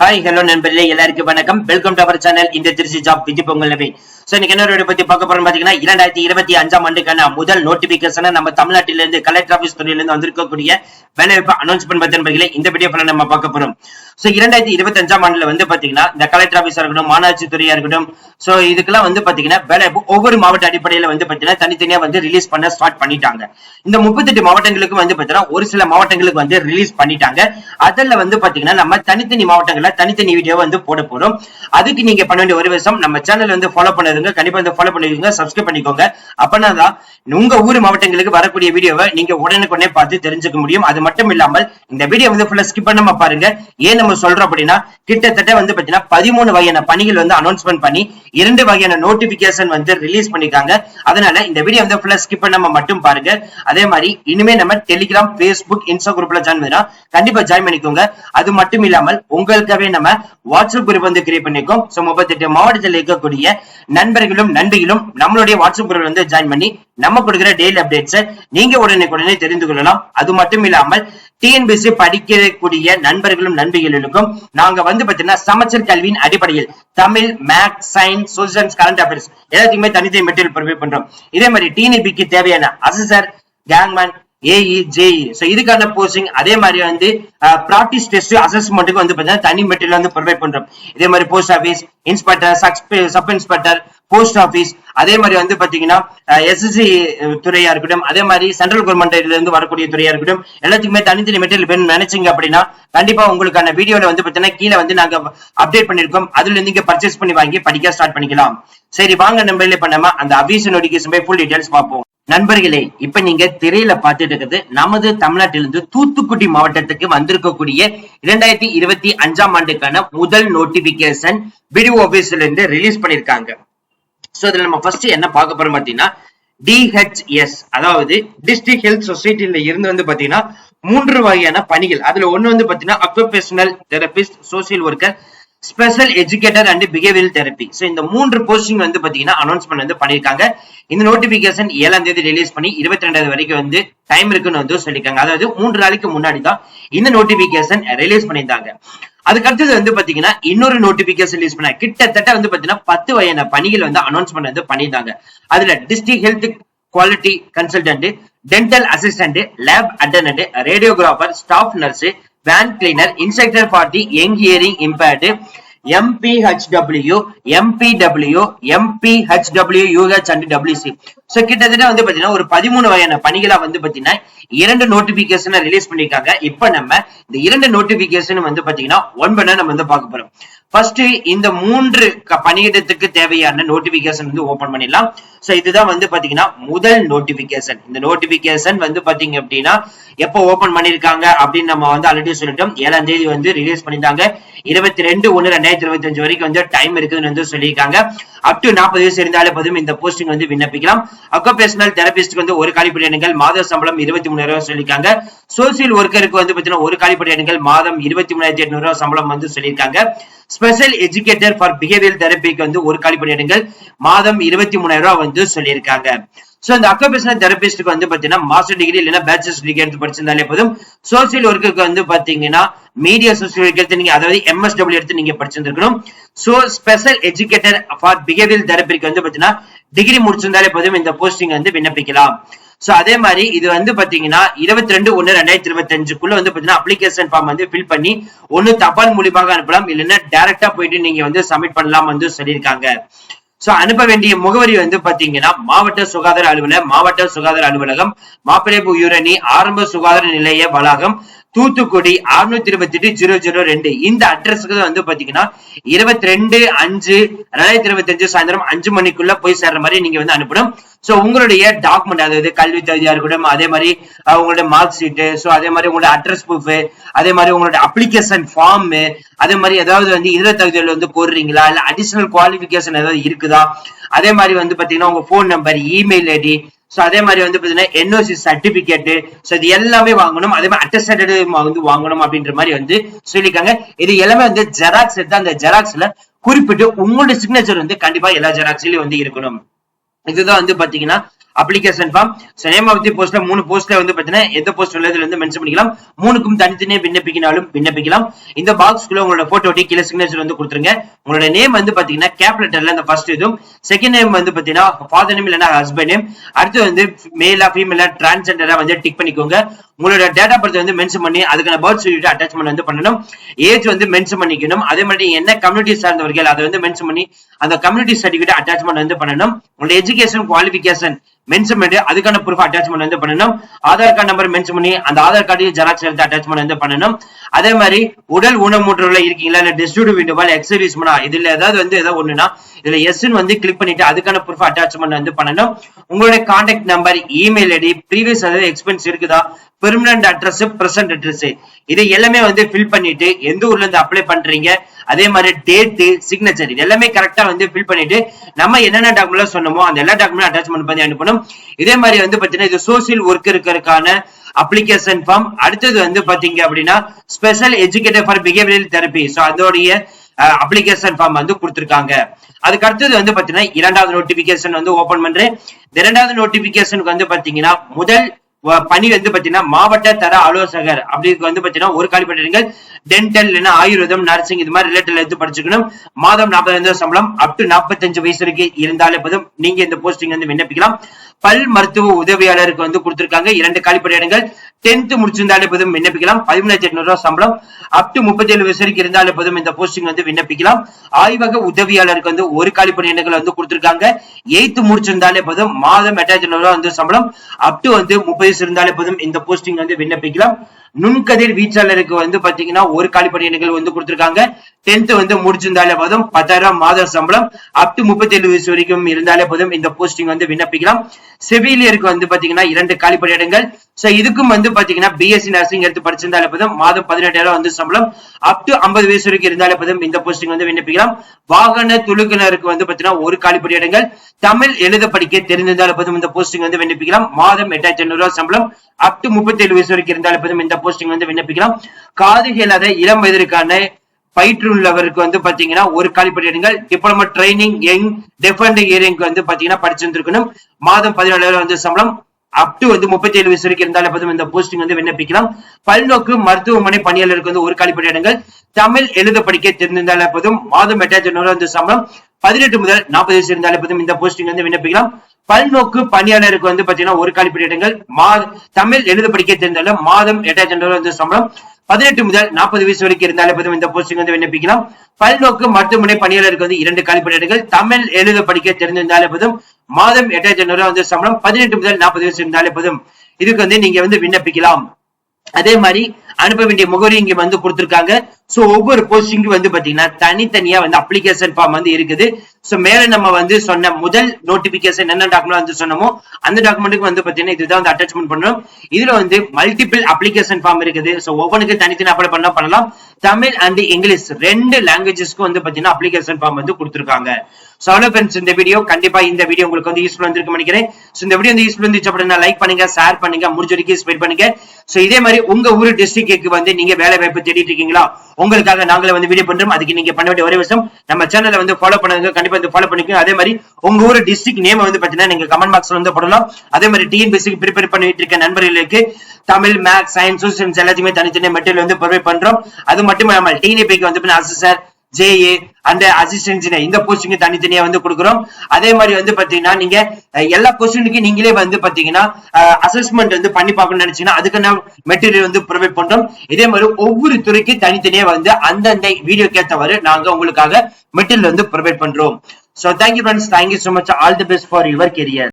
Hi hello நண்பர்களே எல்லாருக்கும் வணக்கம். வெல்கம் டு அவர் சேனல் இந்த திருச்சி ஜாப் விதி பொங்கல் நவீன் இன்னைக்கு என்ன வீடியோ பத்தி பார்க்க போறோம் பாத்தீங்கன்னா இரண்டாயிரத்தி இருபத்தி அஞ்சாம் ஆண்டுக்கான முதல் நோட்டிபிகேஷன் நம்ம தமிழ்நாட்டில இருந்து கலெக்டர் ஆபீஸ் துறையில இருந்து வந்திருக்கக்கூடிய வேலைவாய்ப்பு அனௌன்ஸ்மெண்ட் பத்தி இந்த வீடியோ நம்ம பார்க்க போறோம். சோ இரண்டாயிரத்தி இருபத்தி அஞ்சாம் ஆண்டுல வந்து பாத்தீங்கன்னா இந்த கலெக்டர் ஆபீஸா இருக்கட்டும் மாநகராட்சி துறையா இருக்கட்டும் சோ இதுக்கெல்லாம் வந்து பாத்தீங்கன்னா வேலைவாய்ப்பு ஒவ்வொரு மாவட்ட அடிப்படையில வந்து பாத்தீங்கன்னா தனித்தனியா வந்து ரிலீஸ் பண்ண ஸ்டார்ட் பண்ணிட்டாங்க. இந்த முப்பத்தெட்டு மாவட்டங்களுக்கு வந்து பாத்தீங்கன்னா ஒரு சில மாவட்டங்களுக்கு வந்து ரிலீஸ் பண்ணிட்டாங்க. அதுல வந்து பாத்தீங்கன்னா நம்ம தனித்தனி மாவட்டங்கள்ல தனித்தனி வீடியோ வந்து போட போறோம். அதுக்கு நீங்க பண்ண வேண்டிய ஒரு விஷயம் நம்ம சேனல் வந்து ஃபாலோ பண்ணுங்க கண்டிப்பா வந்து ஃபாலோ பண்ணிக்கோங்க. சப்ஸ்கிரைப் பண்ணிக்கோங்க. அப்பனா தான் உங்க ஊர் மாவட்டங்களுக்கு வரக்கூடிய வீடியோவை நீங்க உடனுக்குடனே பார்த்து தெரிஞ்சுக்க முடியும். அது மட்டும் இல்லாமல் இந்த வீடியோ வந்து ஃபுல்லா ஸ்கிப் பண்ணாம பாருங்க. ஏன் நம்ம சொல்றோம் அப்படின்னா கிட்டத்தட்ட வந்து பாத்தீங்கன்னா பதிமூணு வகையான பணிகள் வந்து அனௌன்ஸ்மெண்ட் பண்ணி இரண்டு வகையான நோட்டிபிகேஷன் வந்து ரிலீஸ் பண்ணிருக்காங்க. அதனால இந்த வீடியோ வந்து ஃபுல்லா ஸ்கிப் பண்ணாம மட்டும் பாருங்க. அதே மாதிரி இனிமே நம்ம டெலிகிராம் பேஸ்புக் இன்ஸ்டா குரூப்ல ஜாயின் பண்ணினா கண்டிப்பா ஜாயின் பண்ணிக்கோங்க. அது மட்டும் இல்லாமல் உங்களுக்காகவே நம்ம வாட்ஸ்அப் குரூப் வந்து கிரியேட் பண்ணிருக்கோம். சோ முப்பத்தெட்டு மாவட்டத்தில் இருக்கக்கூடிய நண்பர்களும் நண்பிகளும் நம்மளுடைய வாட்ஸ்அப் குரூப்ல வந்து ஜாயின் பண்ணி நம்ம கொடுக்குற டெய்லி அப்டேட்ஸ் நீங்க உடனே உடனே தெரிந்து கொள்ளலாம். அது மட்டும் இல்லாமல் டிஎன்பிசி படிக்கக்கூடிய நண்பர்களும் நண்பிகளுக்கும் நாங்க வந்து பாத்தீங்கன்னா சமச்சீர் கல்வியின் அடிப்படையில் Tamil maths science social current affairs எல்லாத்தையுமே தனித்தனி மெட்டீரியல் ப்ரொவைட் பண்றோம். இதே மாதிரி டிஎன்பிக்கு தேவையான assessor gangman AE JE so இதுக்கான போஸ்டிங் அதே மாதிரி வந்து ப்ராக்டிஸ் டெஸ்ட் அசஸ்மெண்ட்டுக்கு வந்து பாத்தீங்கன்னா தனி மெட்டீரியல் வந்து ப்ரொவைட் பண்றோம். இதே மாதிரி post office inspector sub inspector post office அதே மாதிரி வந்து பாத்தீங்கன்னா எஸ்எஸ்சி uh, துறையா இருக்கட்டும் அதே மாதிரி சென்ட்ரல் கவர்மெண்ட்ல இருந்து வரக்கூடிய துறையா இருக்கட்டும் எல்லாத்துக்குமே தனித்தனி மெட்டீரியல் வேணும் நினைச்சீங்க அப்படின்னா கண்டிப்பா உங்களுக்கான வீடியோல வந்து பாத்தீங்கன்னா கீழே வந்து நாங்க அப்டேட் பண்ணிருக்கோம். அதுல இருந்து நீங்க பர்ச்சேஸ் பண்ணி வாங்கி படிக்க ஸ்டார்ட் பண்ணிக்கலாம். சரி வாங்க நம்ம பண்ணாம அந்த அபிஷன் நோட்டிபிகேஷன் போய் ஃபுல் டீடைல்ஸ் பார்ப்போம். நண்பர்களே இப்ப நீங்க திரையில பார்த்துட்டு இருக்கிறது நமது தமிழ்நாட்டிலிருந்து தூத்துக்குடி மாவட்டத்துக்கு வந்திருக்கக்கூடிய இரண்டாயிரத்தி இருபத்தி அஞ்சாம் ஆண்டுக்கான முதல் நோட்டிபிகேஷன் பிடிஓ ஆபீஸ்ல இருந்து ரிலீஸ் பண்ணிருக்காங்க சோ இதுல நம்ம ஃபர்ஸ்ட் என்ன பார்க்க போறோம் பாத்தீங்கன்னா டிஹெச்எஸ் அதாவது டிஸ்ட்ரிக்ட் ஹெல்த் சொசைட்டில இருந்து வந்து பாத்தீங்கன்னா மூன்று வகையான பணிகள். அதுல ஒண்ணு வந்து பாத்தீங்கன்னா occupational therapist social worker special educator and behavioural therapy so இந்த மூன்று போஸ்டிங் வந்து பாத்தீங்கன்னா அனௌன்ஸ்மெண்ட் வந்து பண்ணிருக்காங்க. இந்த நோட்டிபிகேஷன் ஏழாம் தேதி ரிலீஸ் பண்ணி இருபத்தி ரெண்டாவது வரைக்கும் வந்து டைம் இருக்குன்னு வந்து சொல்லியிருக்காங்க அதாவது மூன்று நாளைக்கு முன்னாடி தான் இந்த நோட்டிபிகேஷன் ரிலீஸ் பண்ணியிருந்தாங்க. அதுக்கு அடுத்தது வந்து பாத்தீங்கன்னா இன்னொரு நோட்டிபிகேஷன் ரிலீஸ் பண்ண கிட்டத்தட்ட வந்து பாத்தீங்கன்னா பத்து வகையான பணிகள் வந்து அனௌன்ஸ்மெண்ட் வந்து பண்ணியிருந்தாங்க. அதுல district health quality consultant dental assistant lab attendant radiographer staff nurse van cleaner instructor for the young hearing impaired MPHW MPW MPHW UH and WC so கிட்டத்தட்ட வந்து பாத்தீங்கன்னா ஒரு பதிமூணு வகையான பணிகளா வந்து பாத்தீங்கன்னா இரண்டு நோட்டிபிகேஷன் ரிலீஸ் பண்ணியிருக்காங்க இப்ப நம்ம இந்த இரண்டு நோட்டிபிகேஷன் வந்து பாத்தீங்கன்னா ஒன் பண்ண நம்ம வந்து பார்க்க போறோம். ஃபர்ஸ்ட் இந்த மூன்று பணியிடத்துக்கு தேவையான நோட்டிபிகேஷன் வந்து ஓபன் பண்ணிடலாம். சோ இதுதான் வந்து பாத்தீங்கன்னா முதல் நோட்டிபிகேஷன் இந்த நோட்டிபிகேஷன் வந்து பாத்தீங்க அப்படின்னா எப்போ ஓபன் பண்ணிருக்காங்க அப்படின்னு நம்ம வந்து ஆல்ரெடி சொல்லிட்டோம். ஏழாம் தேதி வந்து ரிலீஸ் பண்ணிருந்தாங்க இருபத்தி ரெண்டு ஒன்னு ரெண்டாயிரத்தி இருபத்தி அஞ்சு வரைக்கும் வந்து டைம் இருக்குதுன்னு வந்து சொல்லியிருக்காங்க. அப் டு நாற்பது வயசு இருந்தாலே போதும் இந்த போஸ்டிங் வந்து விண்ணப்பிக்கலாம். அக்கோபேஷனல் தெரபிஸ்ட்க்கு வந்து ஒரு காலிப்படி எண்கள் மாத சம்பளம் இருபத்தி மூணு ரூபாய் சொல்லியிருக்காங்க. சோசியல் ஒர்க்கருக்கு வந்து பாத்தீங்கன்னா ஒரு காலிப்படி எண்கள் மாதம் இருபத்தி மூணாயிரத்தி எட்நூறு ரூபாய் சம்பளம் வந்து சொல்லியிருக்காங்க. ஸ்பெஷல் எஜுகேட்டர் ஃபார் பிஹேவியல் தெரப்பிக்கு வந்து ஒரு காலி பணியிடங்கள் மாதம் இருபத்தி மூணாயிரம் ரூபாய் வந்து சொல்லியிருக்காங்க. சோ இந்த அக்கோபேஷனல் தெரபிஸ்டுக்கு வந்து பாத்தீங்கன்னா மாஸ்டர் டிகிரி இல்லைன்னா பேச்சுலர்ஸ் டிகிரி எடுத்து படிச்சிருந்தாலே போதும். சோசியல் ஒர்க்குக்கு வந்து பாத்தீங்கன்னா மீடியா சோசியல் ஒர்க் எடுத்து நீங்க அதாவது எம்எஸ்டபிள்யூ எடுத்து நீங்க படிச்சிருந்திருக்கணும். So special educator for behavioural தெரப்பிக்கு வந்து பாத்தீங்கன்னா டிகிரி முடிச்சிருந்தாலே போதும். இந்த போஸ்டிங் வந்து விண்ணப்பிக்கலாம். சோ அதே மாதிரி இது வந்து பாத்தீங்கன்னா இருபத்தி ரெண்டு ஒன்னு ரெண்டாயிரத்தி இருபத்தி அஞ்சுக்குள்ள வந்து பாத்தீங்கன்னா அப்ளிகேஷன் ஃபார்ம் வந்து ஃபில் பண்ணி ஒன்னு தபால் மூலியமாக அனுப்பலாம். இல்லைன்னா டைரக்டா போயிட்டு நீங்க வந்து சப்மிட் பண்ணலாம் வந்து சொல்லியிருக்காங்க. சோ அனுப்ப வேண்டிய முகவரி வந்து பாத்தீங்கன்னா மாவட்ட சுகாதார அலுவலர் மாவட்ட சுகாதார அலுவலகம் மாப்பிளைப்பு யூரணி ஆரம்ப சுகாதார நிலைய வளாகம் தூத்துக்குடி அறுநூத்தி இருபத்தி எட்டு ஜீரோ ஜீரோ ரெண்டு. இந்த அட்ரஸ்க்கு வந்து பாத்தீங்கன்னா இருபத்தி ரெண்டு அஞ்சு ரெண்டாயிரத்தி இருபத்தி அஞ்சு சாயந்தரம் அஞ்சு மணிக்குள்ள போய் சேர்ற மாதிரி நீங்க வந்து அனுப்பணும். சோ உங்களுடைய டாக்குமெண்ட் அதாவது கல்வி தகுதியா இருக்கட்டும் அதே மாதிரி உங்களுடைய மார்க் ஷீட்டு சோ அதே மாதிரி உங்களுடைய அட்ரஸ் ப்ரூஃப் அதே மாதிரி உங்களுடைய அப்ளிகேஷன் ஃபார்ம் அதே மாதிரி ஏதாவது வந்து இதர தகுதியில் வந்து கோருறீங்களா இல்ல அடிஷனல் குவாலிபிகேஷன் ஏதாவது இருக்குதா? அதே மாதிரி வந்து பாத்தீங்கன்னா உங்க phone number email ID so அதே மாதிரி வந்து பாத்தீங்கன்னா என்ஓசி சர்டிபிகேட் ஸோ இது எல்லாமே வாங்கணும். அதே மாதிரி அட்டஸ்டட் வந்து வாங்கணும் அப்படின்ற மாதிரி வந்து சொல்லியிருக்காங்க. இது எல்லாமே வந்து ஜெராக்ஸ் எடுத்து அந்த ஜெராக்ஸ்ல குறிப்பிட்டு உங்களுடைய சிக்னேச்சர் வந்து கண்டிப்பா எல்லா ஜெராக்ஸ்லயும் வந்து இருக்கணும். இதுதான் வந்து பாத்தீங்கன்னா application form so name of the போஸ்ட்ல மூணு போஸ்ட்ல வந்து பாத்தீங்கன்னா எந்த போஸ்ட் உள்ளதுல இருந்து மென்ஷன் பண்ணிக்கலாம். மூணுக்கும் தனித்தனியே விண்ணப்பிக்கினாலும் விண்ணப்பிக்கலாம். இந்த பாக்ஸ்க்குள்ள உங்களோட போட்டோ ஒட்டி கீழே சிக்னேச்சர் வந்து கொடுத்துருங்க. உங்களோட நேம் வந்து பாத்தீங்கன்னா கேப் லெட்டர்ல அந்த ஃபர்ஸ்ட் இதுவும். செகண்ட் நேம் வந்து பாத்தீங்கன்னா ஃபாதர் நேம் இல்லைன்னா ஹஸ்பண்ட் நேம் அடுத்து வந்து மேலா ஃபீமேலா டிரான்ஸ்ஜெண்டரா வந்து டிக் பண்ணிக்கோங்க. உங்களோட டேட் ஆஃப் பர்த் வந்து மென்ஷன் பண்ணி அதுக்கான பர்த் சர்டிஃபிகேட் அட்டாச்மெண்ட் வந்து பண்ணணும். ஏஜ் வந்து மென்ஷன் பண்ணிக்கணும். அதே மாதிரி என்ன கம்யூனிட்டி சார்ந்தவர்கள் அதை வந்து மென்ஷன் பண்ணி அந்த கம்யூனிட்டி சர்டிஃபிகேட் அட்டாச்மெண்ட் வந்து பண்ணணும். உங்களோட எஜுகேஷன் குவாலிஃபிகேஷன் மென்ஷன் பண்ணி அதுக்கான ப்ரூஃப் அட்டாச்மெண்ட் வந்து பண்ணணும். ஆதார் கார்டு நம்பர் மென்ஷன் பண்ணி அந்த ஆதார் கார்டு ஜெராக்ஸ் எடுத்து அட்டாச்மெண்ட் வந்து பண்ணணும். அதே மாதிரி உடல் ஊனமுற்றவர்கள இருக்கீங்களா இல்ல டிஸ்ட்ரிபியூட் விண்டோவா இல்ல இதுல ஏதாவது வந்து ஏதாவது ஒண்ணுனா இதுல எஸ் வந்து கிளிக் பண்ணிட்டு அதுக்கான ப்ரூஃப் அட்டாச்மெண்ட் வந்து பண்ணணும். உங்களுடைய contact number email ID previous அதாவது எக்ஸ்பென்ஸ் இருக்குதா பெர்மனன்ட் அட்ரஸ் பிரசன்ட் அட்ரஸ் இது எல்லாமே வந்து ஃபில் பண்ணிட்டு எந்த ஊர்ல இருந்து அப்ளை பண்றீங்க அதே மாதிரி டேட்டு சிக்னேச்சர் இது எல்லாமே கரெக்டா வந்து ஃபில் பண்ணிட்டு நம்ம என்னென்ன டாக்குமெண்ட் சொன்னோமோ அந்த எல்லா டாக்குமெண்ட் அட்டாச்மெண்ட் பண்ணி அனுப்பணும். இதே மாதிரி வந்து பாத்தீங்கன்னா இது சோசியல் ஒர்க்கருக்கான அப்ளிகேஷன் ஃபார்ம் அடுத்தது வந்து பாத்தீங்க அப்படின்னா special educator for behavioural therapy so அதோடைய அப்ளிகேஷன் ஃபார்ம் வந்து கொடுத்துருக்காங்க. அதுக்கு அடுத்தது வந்து பாத்தீங்கன்னா இரண்டாவது நோட்டிபிகேஷன் வந்து ஓபன் பண்றேன். இரண்டாவது நோட்டிபிகேஷனுக்கு வந்து பாத்தீங்கன்னா முதல் பணி வந்து பாத்தீங்கன்னா மாவட்ட தர ஆலோசகர் அப்படி வந்து பாத்தீங்கன்னா ஒரு காலி பண்ணிடுங்கள் டென்டல் இல்லைன்னா ஆயுர்வேதம் நர்சிங் இது மாதிரி ரிலேட்டட் எடுத்து படிச்சுக்கணும். மாதம் நாற்பதாயிரம் சம்பளம் அப் டு நாற்பத்தஞ்சு வயசு வரைக்கும் இருந்தாலே போதும். நீங்க இந்த போஸ்டிங் வந்து விண்ணப்பிக்கலாம். பல் மருத்துவ உதவியாளருக்கு வந்து கொடுத்திருக்காங்க. இரண்டு காலி இடங்கள் டென்த் முடிச்சிருந்தாலே போதும் விண்ணப்பிக்கலாம். பதிமூணாயிரத்தி எட்நூறு ரூபாய் சம்பளம். அப் டு முப்பத்தி ஏழு வயசு வரைக்கும் இருந்தாலே போதும் இந்த போஸ்டிங் வந்து விண்ணப்பிக்கலாம். ஆய்வக உதவியாளருக்கு வந்து ஒரு காலி பணி எண்ணங்கள் வந்து கொடுத்திருக்காங்க. எயித்து முடிச்சிருந்தாலே போதும். மாதம் எட்டாயிரத்தி எண்ணூறு ரூபாய் வந்து சம்பளம். அப் டு வந்து முப்பது வயசு இருந்தாலே போதும் இந்த போஸ்டிங் வந்து விண்ணப்பிக்கலாம். நுண்கதிர் வீச்சாளருக்கு வந்து பாத்தீங்கன்னா ஒரு காலி இடங்கள் வந்து கொடுத்திருக்காங்க. டென்த் வந்து முடிச்சிருந்தாலே போதும். பத்தாயிரம் மாத சம்பளம். அப் டு முப்பத்தி ஏழு வயசு வரைக்கும் இருந்தாலே போதும். இந்த போஸ்டிங் வந்து விண்ணப்பிக்கலாம். செவிலியருக்கு வந்து பாத்தீங்கன்னா இரண்டு காலி இடங்கள் சோ இதுக்கும் வந்து பாத்தீங்கன்னா பிஎஸ்சி நர்சிங் எடுத்து படிச்சிருந்தாலே போதும். மாதம் பதினெட்டாயிரம் வந்து சம்பளம். அப் டு ஐம்பது வயசு வரைக்கும் இருந்தாலே போதும். இந்த போஸ்டிங் வந்து விண்ணப்பிக்கலாம். வாகன துலுக்குனருக்கு வந்து பாத்தீங்கன்னா ஒரு காலி இடங்கள் தமிழ் எழுத படிக்க தெரிந்திருந்தாலே போதும். இந்த போஸ்டிங் வந்து விண்ணப்பிக்கலாம். மாதம் எட்டாயிரத்தி ஐநூறு ரூபாய் சம்பளம். அப் டு முப்பத்தி ஏழு வயசு வரைக்கும் இருந்தால் போதும். இந்த போஸ்டிங் வந்து விண்ணப்பிக்கலாம். காது கேளாத இளம் வயதிற்கான பயிற்றுள்ளவருக்கு வந்து பாத்தீங்கன்னா ஒரு காலிப்படி இடங்கள் diploma training young deaf and இயரிங்க்கு வந்து பாத்தீங்கன்னா படிச்சிருந்திருக்கணும் மாதம் பதினேழு வந்து சம்பளம். அப் டு வந்து முப்பத்தி ஏழு வயசு வரைக்கும் இருந்தால் போதும். இந்த போஸ்டிங் வந்து விண்ணப்பிக்கலாம். பல்நோக்கு மருத்துவமனை பணியாளருக்கு வந்து ஒரு காலி இடங்கள் தமிழ் எழுத படிக்க தெரிந்திருந்தாலே போதும். மாதம் எட்டாயிரத்தி ஐநூறு வந்து சம்பளம். பதினெட்டு முதல் நாற்பது வயசு இருந்தாலே போதும் இந்த போஸ்டிங் வந்து விண்ணப்பிக்கலாம். பல்நோக்கு பணியாளருக்கு வந்து பாத்தீங்கன்னா ஒரு காலிப்படி இடங்கள் மா தமிழ் எழுத படிக்க தெரிந்தாலும் மாதம் எட்டாயிரத்தி ஐநூறு வந்து சம்பளம். பதினெட்டு முதல் நாற்பது வயசு வரைக்கும் இருந்தாலே போதும் இந்த போஸ்டிங் வந்து விண்ணப்பிக்கலாம். பல்நோக்கு மருத்துவமனை பணியாளருக்கு வந்து இரண்டு காலிப்படைகள் தமிழ் எழுத படிக்க தெரிந்திருந்தாலே போதும். மாதம் எட்டாயிரத்தி ஐநூறு வந்து சம்பளம். பதினெட்டு முதல் நாற்பது வயசு இருந்தாலே போதும். இதுக்கு வந்து நீங்க வந்து விண்ணப்பிக்கலாம். அதே மாதிரி அனுப்ப வேண்டிய முகவரி இங்க வந்து கொடுத்திருக்காங்க. சோ ஒவ்வொரு போஸ்டிங்கும் வந்து பாத்தீங்கன்னா தனித்தனியா வந்து அப்ளிகேஷன் ஃபார்ம் வந்து இருக்குது. சோ மேல நம்ம வந்து சொன்ன முதல் நோட்டிபிகேஷன் என்ன டாக்குமெண்ட் வந்து சொன்னோமோ அந்த டாக்குமெண்ட்டுக்கு வந்து பாத்தீங்கன்னா இதுதான் வந்து அட்டாச்மெண்ட் பண்ணணும் இதுல வந்து மல்டிபிள் அப்ளிகேஷன் ஃபார்ம் இருக்குது. சோ ஒவ்வொன்றுக்கு தனித்தனி அப்ளை பண்ணா பண்ணலாம். தமிழ் அண்ட் இங்கிலீஷ் ரெண்டு லாங்குவேஜஸ்க்கு வந்து பாத்தீங்கன்னா அப்ளிகேஷன் ஃபார்ம் வந்து கொடுத்திருக்காங்க. சோ ஃப்ரெண்ட்ஸ் இந்த வீடியோ கண்டிப்பா இந்த வீடியோ உங்களுக்கு வந்து யூஸ்ஃபுல் வந்திருக்கு நினைக்கிறேன். சோ இந்த வீடியோ வந்து யூஸ்ஃபுல் இருந்துச்சு அப்படின்னா லைக் பண்ணுங்க ஷேர் பண்ணுங்க முடிஞ்ச வரைக்கும் ஸ்ப்ரெட் பண்ணுங்க. சோ இதே மாதிரி உங்க ஊர் டிஸ்ட்ரிக் டிஸ்ட்ரிக்ட்க்கு வந்து நீங்க வேலை வாய்ப்பு தேடிட்டு இருக்கீங்களா? உங்களுக்காக நாங்களே வந்து வீடியோ பண்றோம். அதுக்கு நீங்க பண்ண வேண்டிய ஒரே விஷயம் நம்ம சேனலை வந்து ஃபாலோ பண்ணுங்க கண்டிப்பா வந்து ஃபாலோ பண்ணிக்கோங்க. அதே மாதிரி உங்க ஊர் டிஸ்ட்ரிக்ட் நேம் வந்து பாத்தீங்கன்னா நீங்க கமெண்ட் பாக்ஸ்ல வந்து போடலாம். அதே மாதிரி டிஎன்பிசிக்கு ப்ரிப்பேர் பண்ணிட்டு இருக்க நண்பர்களுக்கு தமிழ் மேக்ஸ் சயின்ஸ் எல்லாத்தையுமே தனித்தனி மெட்டீரியல் வந்து ப்ரொவைட் பண்றோம். அது மட்டும் இல்லாமல் டிஎன்பிக்கு வந்து அசிஸ்டர் ஜேஏ அந்த அசிஸ்டன்ட் இந்த போஸ்டிங்க தனித்தனியா வந்து கொடுக்குறோம். அதே மாதிரி வந்து பாத்தீங்கன்னா நீங்க எல்லா கொஸ்டினுக்கு நீங்களே வந்து பாத்தீங்கன்னா அசஸ்மெண்ட் வந்து பண்ணி பார்க்கணும்னு நினைச்சீங்கன்னா அதுக்கான மெட்டீரியல் வந்து ப்ரொவைட் பண்றோம். இதே மாதிரி ஒவ்வொரு துறைக்கு தனித்தனியா வந்து அந்தந்த வீடியோ கேட்டவாறு நாங்க உங்களுக்காக மெட்டீரியல் வந்து ப்ரொவைட் பண்றோம். So thank you friends thank you so much all the best for your career